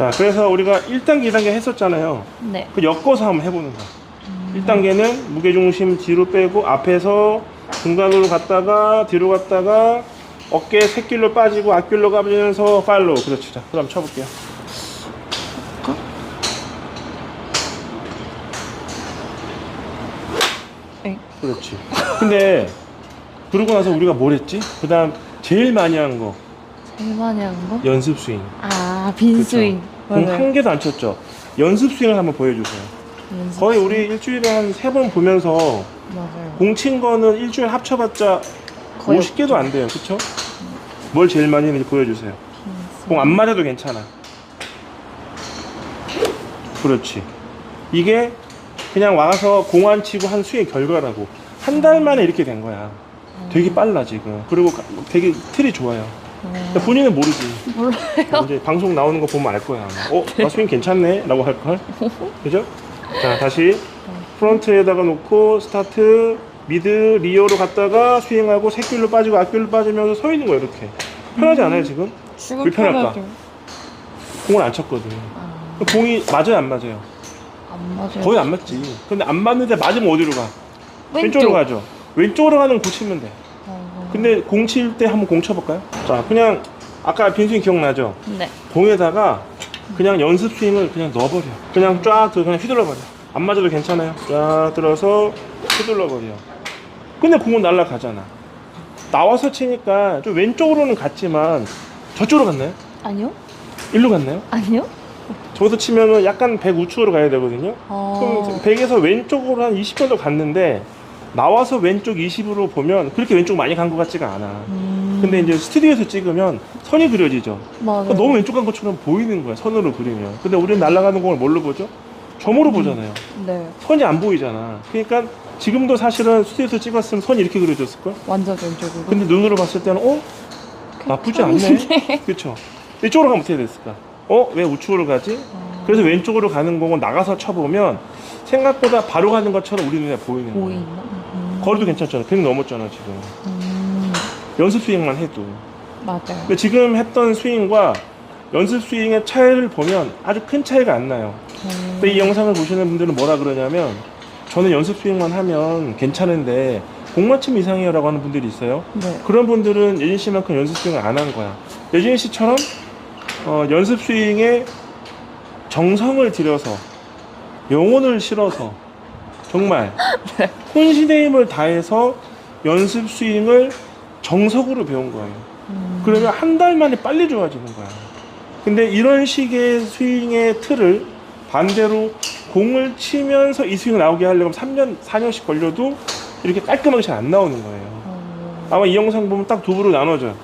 자, 그래서 우리가 1단계, 2단계 했었잖아요. 네. 그 엮어서 한번 해보는 거야. 1단계는 무게중심 뒤로 빼고 앞에서 중간으로 갔다가 뒤로 갔다가 어깨 새길로 빠지고 앞길로 가면서 팔로우. 그렇지. 자, 그럼 쳐볼게요. 엥? 그렇지. 근데 그러고 나서 우리가 뭘 했지? 그 다음 제일 많이 한 거 제일 많이 한 거? 연습 스윙. 아, 빈스윙. 공 한 개도 안 쳤죠. 연습 스윙을 한번 보여주세요. 연습 거의. 우리 일주일에 한 세 번 보면서 맞아요. 공 친 거는 일주일 합쳐봤자 거의 50개도 안 돼요. 그쵸? 뭘 제일 많이 했는지 보여주세요. 공 안 맞아도 괜찮아. 그렇지. 이게 그냥 와서 공 안 치고 한 수의 결과라고. 한 달 만에 이렇게 된 거야. 되게 빨라 지금. 그리고 가- 되게 틀이 좋아요. 근데 본인은 모르지. 몰라요. 이제 방송 나오는 거 보면 알 거야. 아마. 어, 나 스윙 괜찮네? 라고 할 걸. 그죠? 자, 다시 프론트에다가 놓고 스타트, 미드, 리어로 갔다가 스윙하고 새길로 빠지고 앞길로 빠지면서 서 있는 거야, 이렇게. 편하지 않아요, 지금? 지금 불편할까? 편하죠. 공을 안 쳤거든. 아, 공이 맞아요, 안 맞아요? 안 맞아요. 거의 안 맞지. 근데 안 맞는데 맞으면 어디로 가? 왼쪽. 왼쪽으로 가죠. 왼쪽으로 가는 공 치면 돼. 어, 근데 공 칠 때 한번 공 쳐볼까요? 자, 그냥 아까 빈스윙 기억나죠? 네. 공에다가 그냥 연습 스윙을 그냥 넣어버려. 그냥 쫙 들어 그냥 휘둘러버려. 안 맞아도 괜찮아요. 쫙 들어서 휘둘러버려. 근데 공은 날아가잖아. 나와서 치니까 좀 왼쪽으로는 갔지만 저쪽으로 갔나요? 아니요? 일로 갔나요? 아니요? 저기서 치면은 약간 100 우측으로 가야 되거든요. 어. 그럼 100에서 왼쪽으로 한 20 정도 갔는데 나와서 왼쪽 20으로 보면 그렇게 왼쪽 많이 간 것 같지가 않아. 음, 근데 이제 스튜디오에서 찍으면 선이 그려지죠. 맞아요. 그러니까 너무 왼쪽 간 것처럼 보이는 거야 선으로 그리면 근데 우리는 날아가는 공을 뭘로 보죠? 점으로 보잖아요 네. 선이 안 보이잖아 그러니까 지금도 사실은 스튜디오에서 찍었으면 선이 이렇게 그려졌을걸? 완전 왼쪽으로. 근데 눈으로 봤을 때는 어? 나쁘지 않네 그쵸 이쪽으로 가면 어떻게 됐을까? 어? 왜 우측으로 가지? 어, 그래서 왼쪽으로 가는 공은 나가서 쳐보면 생각보다 바로 가는 것처럼 우리 눈에 보이는 보이나? 음. 거리도 괜찮잖아 100 넘었잖아 지금 음, 연습 스윙만 해도 맞아요. 근데 지금 했던 스윙과 연습 스윙의 차이를 보면 아주 큰 차이가 안 나요. 음, 근데 이 영상을 보시는 분들은 뭐라 그러냐면 저는 연습 스윙만 하면 괜찮은데 공 맞춤 이상이에요 라고 하는 분들이 있어요. 네. 그런 분들은 예진 씨만큼 연습 스윙을 안 한 거야. 예진 씨처럼 어, 연습 스윙에 정성을 들여서 영혼을 실어서 정말 혼신의 힘을 다해서 연습 스윙을 정석으로 배운 거예요. 음, 그러면 한 달 만에 빨리 좋아지는 거야. 근데 이런 식의 스윙의 틀을 반대로 공을 치면서 이 스윙을 나오게 하려면 3년, 4년씩 걸려도 이렇게 깔끔하게 잘 안 나오는 거예요. 어, 아마 이 영상 보면 딱 두 부로 나눠져.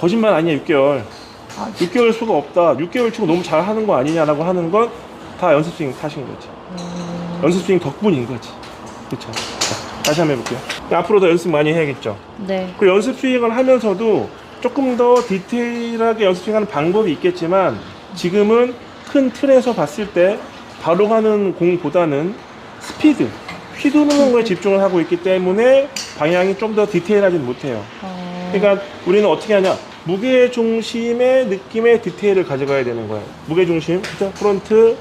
거짓말 아니야, 6개월. 아, 6개월 수가 없다. 6개월 치고 너무 잘 하는 거 아니냐라고 하는 건 다 연습 스윙 탓인 거지. 음, 연습 스윙 덕분인 거지. 그쵸? 자, 다시 한번 해볼게요. 앞으로 더 연습 많이 해야겠죠? 네. 그 연습 스윙을 하면서도 조금 더 디테일하게 연습 스윙하는 방법이 있겠지만 지금은 큰 틀에서 봤을 때 바로 가는 공보다는 스피드, 휘두르는 거에 집중을 하고 있기 때문에 방향이 좀 더 디테일하진 못해요. 어, 그러니까 우리는 어떻게 하냐? 무게 중심의 느낌의 디테일을 가져가야 되는 거예요. 무게 중심, 그죠? 프론트,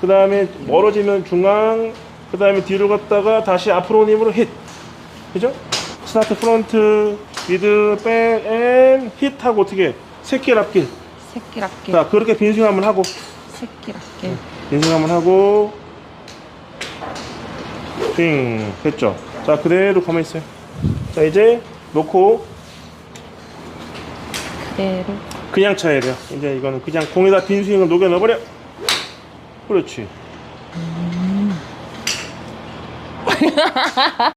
그 다음에 멀어지면 중앙, 그 다음에 뒤로 갔다가 다시 앞으로 오는 힘으로 힛, 그죠? 스타트 프론트, 미드, 백, 앤, 힛 하고 어떻게 새끼 앞길. 새끼 락길. 자, 그렇게 빈스윙 한번 하고, 새끼 락길. 빈스윙 한번 하고, 스윙, 됐죠? 자, 그대로 가만히 있어요. 자, 이제 놓고, 그대로. 그냥 쳐야 돼요. 이제 이거는 그냥 공에다 빈 스윙을 녹여 넣어버려. 그렇지.